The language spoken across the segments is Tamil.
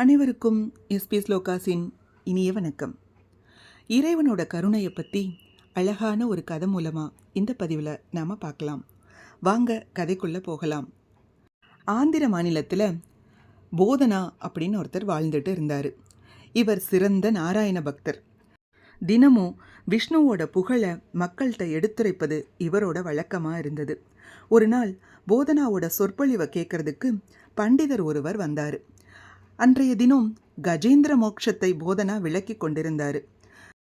அனைவருக்கும் எஸ்பி ஸ்லோகாஸின் இனிய வணக்கம். இறைவனோட கருணையை பற்றி அழகான ஒரு கதை மூலமாக இந்த பதிவில் நாம் பார்க்கலாம். வாங்க கதைக்குள்ளே போகலாம். ஆந்திர மாநிலத்தில் போதனா அப்படின்னு ஒருத்தர் வாழ்ந்துட்டு இருந்தார். இவர் சிறந்த நாராயண பக்தர். தினமும் விஷ்ணுவோட புகழை மக்கள்கிட்ட எடுத்துரைப்பது இவரோட வழக்கமாக இருந்தது. ஒரு நாள் போதனாவோட சொற்பொழிவை கேட்கறதுக்கு பண்டிதர் ஒருவர் வந்தார். அன்றைய தினம் கஜேந்திர மோட்சத்தை போதனா விளக்கி கொண்டிருந்தார்.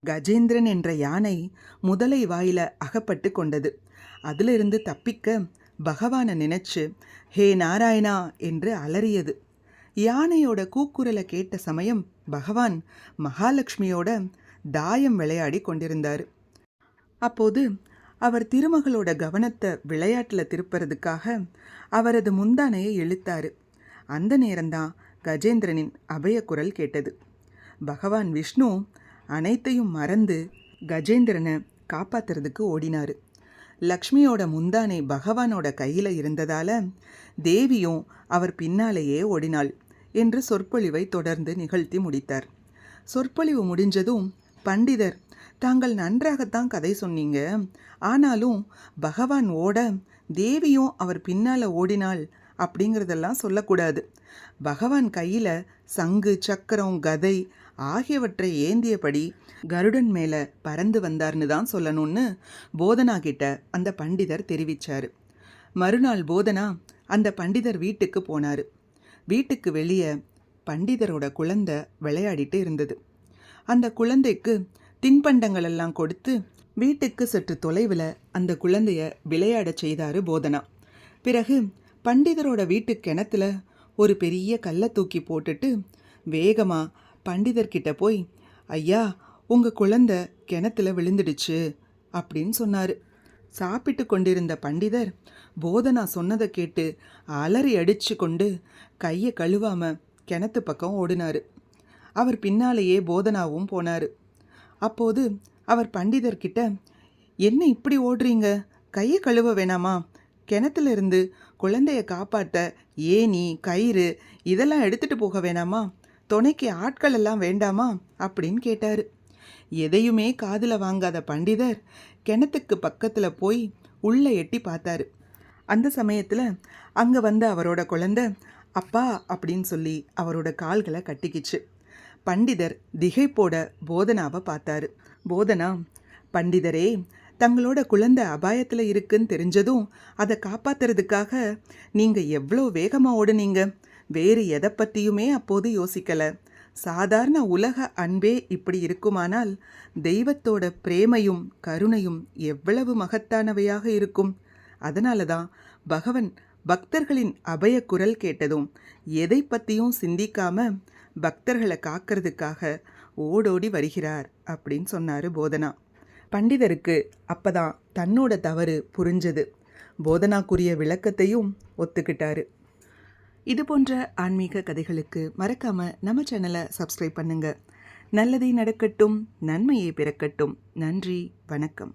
கஜேந்திரன் என்ற யானை முதலை வாயில அகப்பட்டு கொண்டது. அதிலிருந்து தப்பிக்க பகவானை நினைச்சு ஹே நாராயணா என்று அலறியது. யானையோட கூக்குரலை கேட்ட சமயம் பகவான் மகாலட்சுமியோட தாயம் விளையாடி கொண்டிருந்தார். அப்போது அவர் திருமகளோட கவனத்தை விளையாட்டில் திருப்புறதுக்காக அவரது முந்தானையை இழுத்தாரு. அந்த நேரம்தான் கஜேந்திரனின் அபய குரல் கேட்டது. பகவான் விஷ்ணு அனைத்தையும் மறந்து கஜேந்திரனை காப்பாத்துறதுக்கு ஓடினார். லக்ஷ்மியோட முந்தானை பகவானோட கையில் இருந்ததால் தேவியும் அவர் பின்னாலேயே ஓடினாள் என்று சொற்பொழிவை தொடர்ந்து நிகழ்த்தி முடித்தார். சொற்பொழிவு முடிஞ்சதும் பண்டிதர் தாங்கள் நன்றாகத்தான் கதை சொன்னீங்க. ஆனாலும் பகவான் ஓட தேவியும் அவர் பின்னால் ஓடினாள் அப்படிங்கிறதெல்லாம் சொல்லக்கூடாது. பகவான் கையில் சங்கு சக்கரம் கதை ஆகியவற்றை ஏந்தியபடி கருடன் மேலே பறந்து வந்தார்னு தான் சொல்லணும்னு போதனா கிட்ட அந்த பண்டிதர் தெரிவிச்சார். மறுநாள் போதனா அந்த பண்டிதர் வீட்டுக்கு போனார். வீட்டுக்கு வெளியே பண்டிதரோட குழந்தை விளையாடிட்டு இருந்தது. அந்த குழந்தைக்கு தின்பண்டங்கள் எல்லாம் கொடுத்து வீட்டுக்கு சற்று தொலைவில் அந்த குழந்தைய விளையாடச் செய்தார் போதனா. பிறகு பண்டிதரோட வீட்டு கிணத்துல ஒரு பெரிய கல்லை தூக்கி போட்டுட்டு வேகமாக பண்டிதர்கிட்ட போய் ஐயா உங்கள் குழந்த கிணத்துல விழுந்துடுச்சு அப்படின்னு சொன்னார். சாப்பிட்டு கொண்டிருந்த பண்டிதர் போதனா சொன்னதை கேட்டு அலறி அடித்து கொண்டு கையை கழுவாமல் கிணத்து பக்கம் ஓடினார். அவர் பின்னாலேயே போதனாவும் போனார். அப்போது அவர் பண்டிதர்கிட்ட என்ன இப்படி ஓடுறீங்க? கையை கழுவ வேணாமா? கிணத்துல இருந்து குழந்தைய காப்பாற்ற ஏணி கயிறு இதெல்லாம் எடுத்துட்டு போக வேணாமா? துணைக்கு ஆட்கள் எல்லாம் வேண்டாமா? அப்படின்னு கேட்டார். எதையுமே காதில் வாங்காத பண்டிதர் கிணத்துக்கு பக்கத்தில் போய் உள்ளே எட்டி பார்த்தாரு. அந்த சமயத்தில் அங்கே வந்த அவரோட குழந்தை அப்பா அப்படின்னு சொல்லி அவரோட கால்களை கட்டிக்கிச்சு. பண்டிதர் திகைப்போட போதனாவை பார்த்தாரு. போதனா பண்டிதரே தங்களோட குழந்தை அபாயத்தில் இருக்குன்னு தெரிஞ்சதும் அதை காப்பாத்துறதுக்காக நீங்கள் எவ்வளோ வேகமாக ஓடுனீங்க? வேறு எதை பற்றியுமே அப்போது யோசிக்கலை. சாதாரண உலக அன்பே இப்படி இருக்குமானால் தெய்வத்தோட பிரேமையும் கருணையும் எவ்வளவு மகத்தானவையாக இருக்கும்? அதனால தான் பகவன் பக்தர்களின் அபய குரல் கேட்டதும் எதை பற்றியும் சிந்திக்காம பக்தர்களை காக்கிறதுக்காக ஓடோடி வருகிறார் அப்படின்னு சொன்னார் போதனா. பண்டிதருக்கு அப்பதான் தன்னோட தவறு புரிஞ்சது. போதனாக்குரிய விளக்கத்தையும் ஒத்துக்கிட்டாரு. இது போன்ற ஆன்மீக கதைகளுக்கு மறக்காம நம்ம சேனலை சப்ஸ்கிரைப் பண்ணுங்க. நல்லதே நடக்கட்டும் நன்மையே பிறக்கட்டும். நன்றி வணக்கம்.